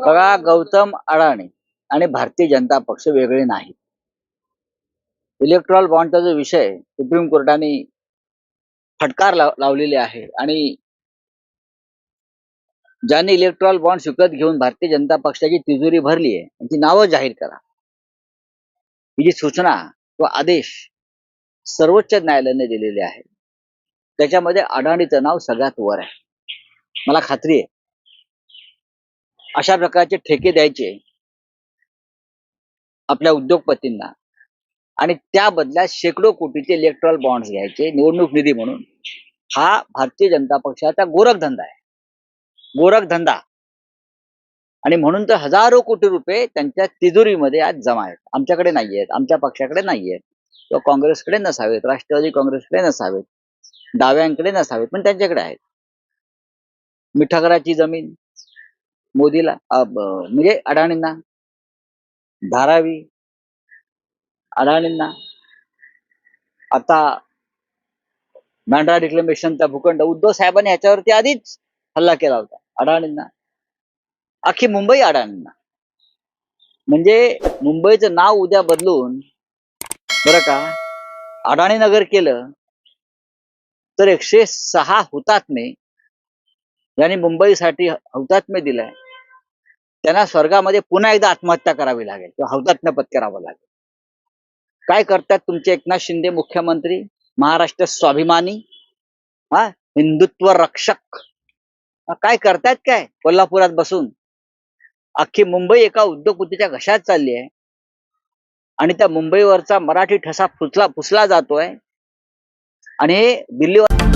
बघा गौतम अडाणी आणि भारतीय जनता पक्ष वेगळे नाही इलेक्ट्रॉल बॉन्डचा जो विषय सुप्रीम कोर्टाने फटकार लाव- लावलेले आहे आणि ज्यांनी इलेक्ट्रॉल बॉन्ड विकत घेऊन भारतीय जनता पक्षाची तिजोरी भरली आहे त्यांची नावं जाहीर करा. ही जी सूचना व आदेश सर्वोच्च न्यायालयाने दिलेले आहे त्याच्यामध्ये अडाणीचं नाव सगळ्यात वर आहे. मला खात्री आहे. अशा प्रकारचे ठेके द्यायचे आपल्या उद्योगपतींना. आणि त्या बदल्यात शेकडो कोटीचे इलेक्ट्रॉल बॉन्ड्स घ्यायचे निवडणूक निधी म्हणून. हा भारतीय जनता पक्षाचा गोरखधंदा आहे. गोरखधंदा आणि म्हणून तर हजारो कोटी रुपये त्यांच्या तिजोरीमध्ये आज जमा आहेत. आमच्याकडे नाही आहेत आमच्या पक्षाकडे नाही आहेत किंवा काँग्रेसकडे नसावेत राष्ट्रवादी काँग्रेसकडे नसावेत डाव्यांकडे नसावेत पण त्यांच्याकडे आहेत. मिठागराची जमीन मोदीला म्हणजे अडाणींना धारावी अडाणींना. आता मॅन्ड्रा डिक्लेमेशनचा भूखंड उद्धव साहेबांनी ह्याच्यावरती आधीच हल्ला केला होता अडाणींना. अख्खी मुंबई अडाणींना. म्हणजे मुंबईचं नाव उद्या बदलून बरं का अडाणी नगर केलं तर एकशे सहा हुतात्मे यांनी मुंबईसाठी हुतात्मे दिलाय. त्यांना स्वर्गामध्ये पुन्हा एकदा आत्महत्या करावी लागेल किंवा हौतात्म्य पत्करावं लागेल. काय करतात तुमचे एकनाथ शिंदे मुख्यमंत्री? महाराष्ट्र स्वाभिमानी? हा? हिंदुत्व रक्षक? काय करतायत काय? कोल्हापुरात बसून. अख्खी मुंबई एका उद्योगपतीच्या घशात चालली आहे. आणि त्या मुंबईवरचा मराठी ठसा फुसला फुसला जातोय. आणि हे दिल्लीवर